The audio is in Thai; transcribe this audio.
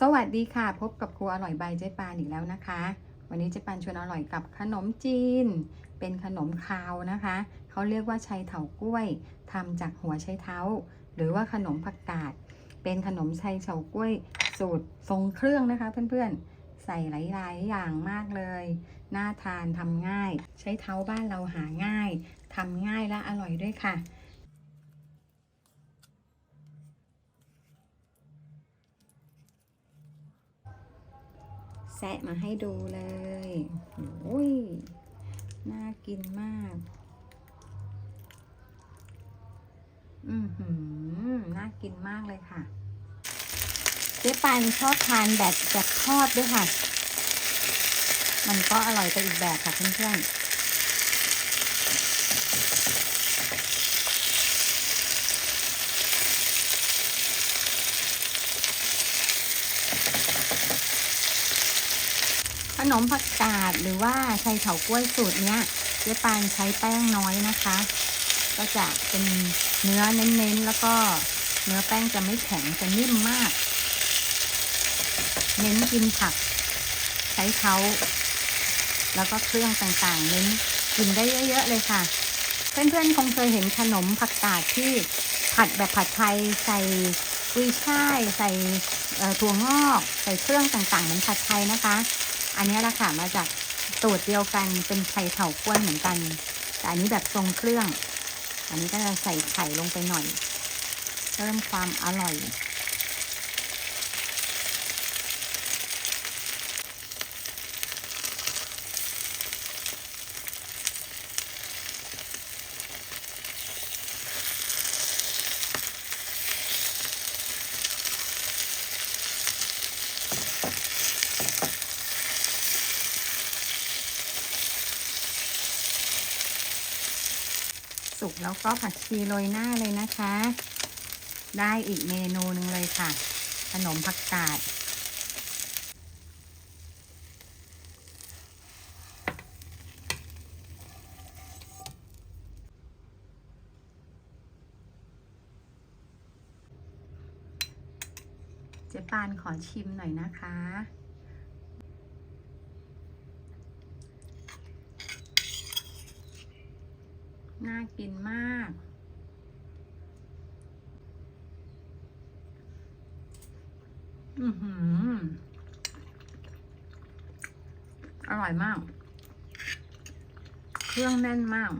สวัสดีค่ะ พบกับครัวอร่อยใบเจ๊ปานอีกแล้วนะคะ วันนี้เจ๊ปานชวนอร่อยกับขนมจีน เป็นขนมคาวนะคะ เขาเรียกว่าชัยเถากล้วยทำจากหัวไชเท้า หรือว่าขนมผักกาด เป็นขนมชัยเฉากล้วย สูตรทรงเครื่องนะคะ เพื่อนๆ ใส่หลายๆอย่างมากเลย น่าทานทำง่าย ใช้เท้าบ้านเราหาง่ายทำง่ายและอร่อยด้วยค่ะ แซะมาให้ดูเลยโอ้ย น่ากินมาก อือหือ น่ากินมากเลยค่ะ เจ๊ปันชอบทานแบบแบบทอดด้วยค่ะ มันก็อร่อยไปอีกแบบค่ะเพื่อนๆ ข นมผักกาดหรือว่าไชัยเถากล้วยสูตรเนี้ยเจ๊ปานใช้แป้งน้อยนะคะ ก็จะเป็นเนื้อเน้นๆ แล้วก็เนื้อแป้งจะไม่แข็งจะนิ่มมาก เน้นกินผัก ใช้เท้าแล้วก็เครื่องต่างๆ เน้นกินได้เยอะๆเลยค่ะ เพื่อนๆ คงเคยเห็นขนมผักกาดที่ผัดแบบผัดไทยใส่กุ้ยช่ายใส่ถั่วงอก ใส่เครื่องต่างๆ เหมือนผัดไทยนะคะ อันนี้ละค่ะมาจากสูตรเดียวกันเป็นไข่เถาก้วนเหมือนกัน แต่อันนี้แบบทรงเครื่อง อันนี้ก็จะใส่ไข่ลงไปหน่อย เพิ่มความอร่อย สุกแล้วก็ผักชีโรยหน้าเลยนะคะ ได้อีกเมนูหนึ่งเลยค่ะ ขนมผักกาดเจ๊ปานขอชิมหน่อยนะคะ น่ากินมาก อือหือ อร่อยมาก เครื่องแน่นมาก